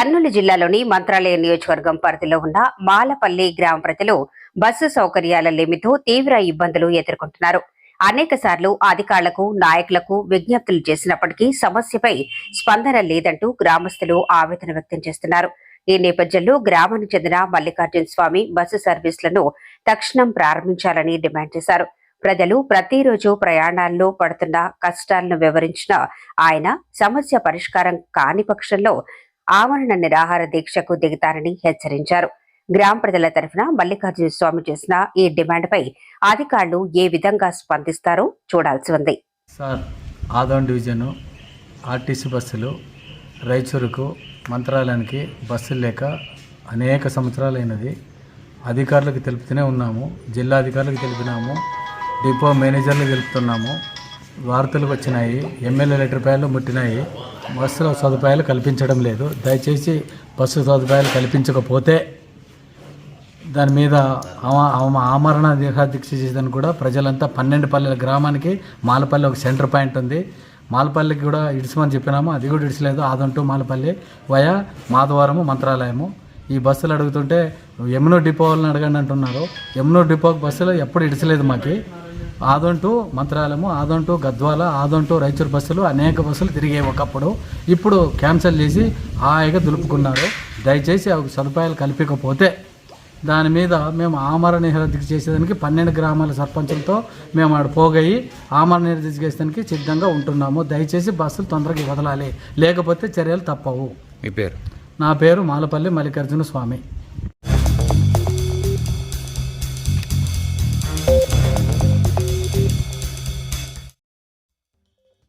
కర్నూలు జిల్లాలోని మంత్రాలయ నియోజకవర్గం పరిధిలో ఉన్న మాలపల్లి గ్రామ ప్రజలు బస్సు సౌకర్యాల లేమితో తీవ్ర ఇబ్బందులు ఎదుర్కొంటున్నారు. అనేక సార్లు అధికారులకు నాయకులకు విజ్ఞప్తులు చేసినప్పటికీ సమస్యపై స్పందన లేదంటూ గ్రామస్తులు ఆవేదన వ్యక్తం చేస్తున్నారు. ఈ నేపథ్యంలో గ్రామానికి చెందిన మల్లికార్జున స్వామి బస్సు సర్వీసులను తక్షణం ప్రారంభించాలని డిమాండ్ చేశారు. ప్రజలు ప్రతిరోజు ప్రయాణాల్లో పడుతున్న కష్టాలను వివరించిన ఆయన సమస్య పరిష్కారం కాని పక్షంలో ఆమరణ నిరాహార దీక్షకు దిగుతారని హెచ్చరించారు. గ్రామ ప్రజల తరఫున మల్లికార్జున స్వామి చేసిన ఈ డిమాండ్పై అధికారులు ఏ విధంగా స్పందిస్తారో చూడాల్సి ఉంది. సార్ ఆదోన్ డివిజను ఆర్టీసీ బస్సులు రైచూరుకు మంత్రాలయానికి బస్సులు లేక అనేక సంవత్సరాలైనది. అధికారులకు తెలుపుతూనే ఉన్నాము జిల్లా అధికారులకు తెలిపినాము డిపో మేనేజర్లకు తెలుపుతున్నాము. వార్తలకు వచ్చినాయి ఎమ్మెల్యే లెటర్ ప్యాడ్లు ముట్టినాయి. బస్సుల సదుపాయాలు కల్పించడం లేదు. దయచేసి బస్సు సదుపాయాలు కల్పించకపోతే దాని మీద ఆమరణ దీక్ష చేసేదని కూడా ప్రజలంతా పన్నెండు పల్లెల గ్రామానికి మాలపల్లి ఒక సెంటర్ పాయింట్ ఉంది. మాలపల్లికి కూడా ఇడిచమని చెప్పినాము. అది కూడా ఇడిచలేదు ఆదంటూ మాలపల్లి వయా మాధవరము మంత్రాలయము. ఈ బస్సులు అడుగుతుంటే యమునో డిపో వాళ్ళని అడగండి అంటున్నారు. యమునో డిపో బస్సులు ఎప్పుడు ఇడిచలేదు మాకు. ఆదంటూ మంత్రాలయము ఆదంటూ గద్వాల ఆదంటూ రైచూరు బస్సులు అనేక బస్సులు తిరిగాయి ఒకప్పుడు ఇప్పుడు క్యాన్సిల్ చేసి హాయిగా దులుపుకున్నారు. దయచేసి ఆ సదుపాయాలు కల్పించకపోతే దాని మీద మేము ఆమరణ నిరధిక చేసేదానికి పన్నెండు గ్రామాల సర్పంచులతో మేము ఆడ పోగయి ఆమరణ నిరధిక చేసేదానికి సిద్ధంగా ఉంటున్నాము. దయచేసి బస్సులు తొందరగా వదలాలి. లేకపోతే చర్యలు తప్పవు. మీ పేరు? నా పేరు మాలపల్లి మల్లికార్జున స్వామి.